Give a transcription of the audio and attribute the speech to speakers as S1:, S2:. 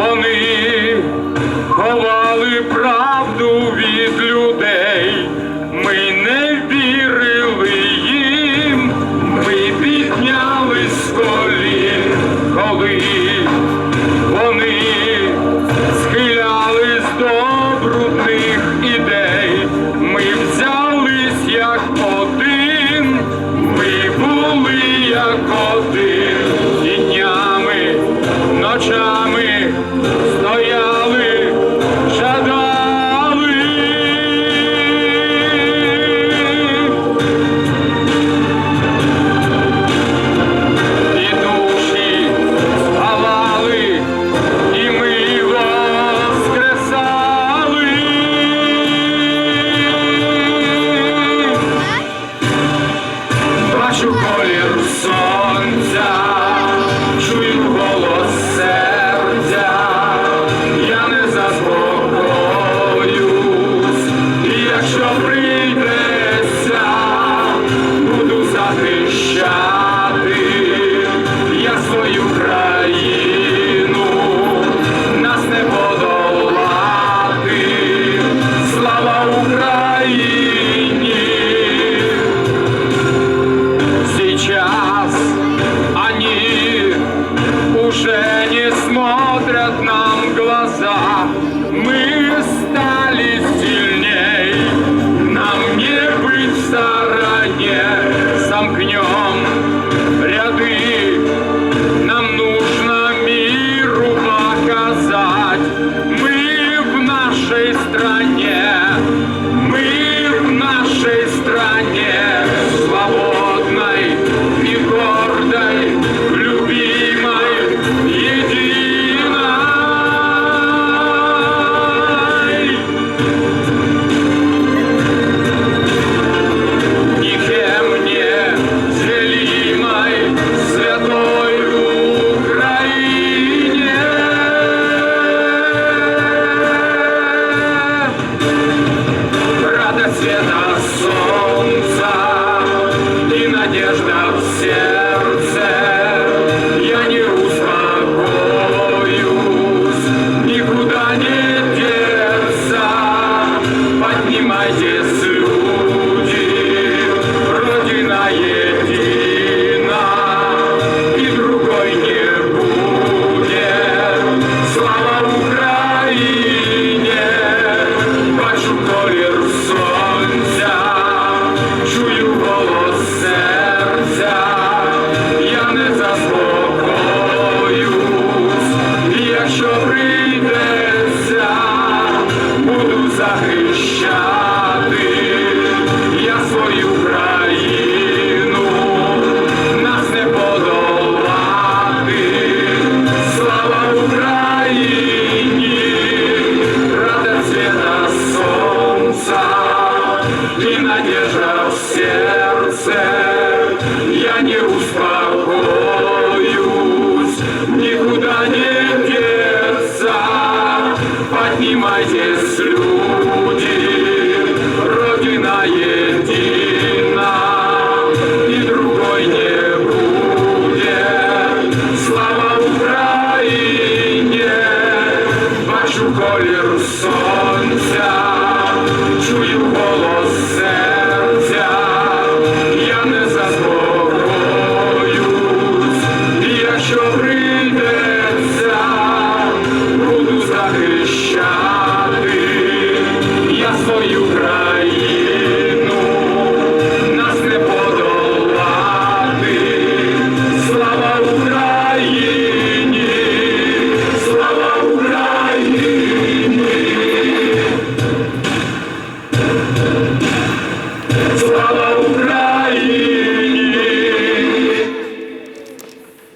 S1: Вони ховали правду від людей, ми не вірили їм, ми піднялись з колін, коли вони схилялись до брудних ідей, ми взялись як один, ми були як один. буду захищати. Я свою країну, нас не подолати, слава Україні, рада світа сонця і надежда в серце, я не успаю. захищає.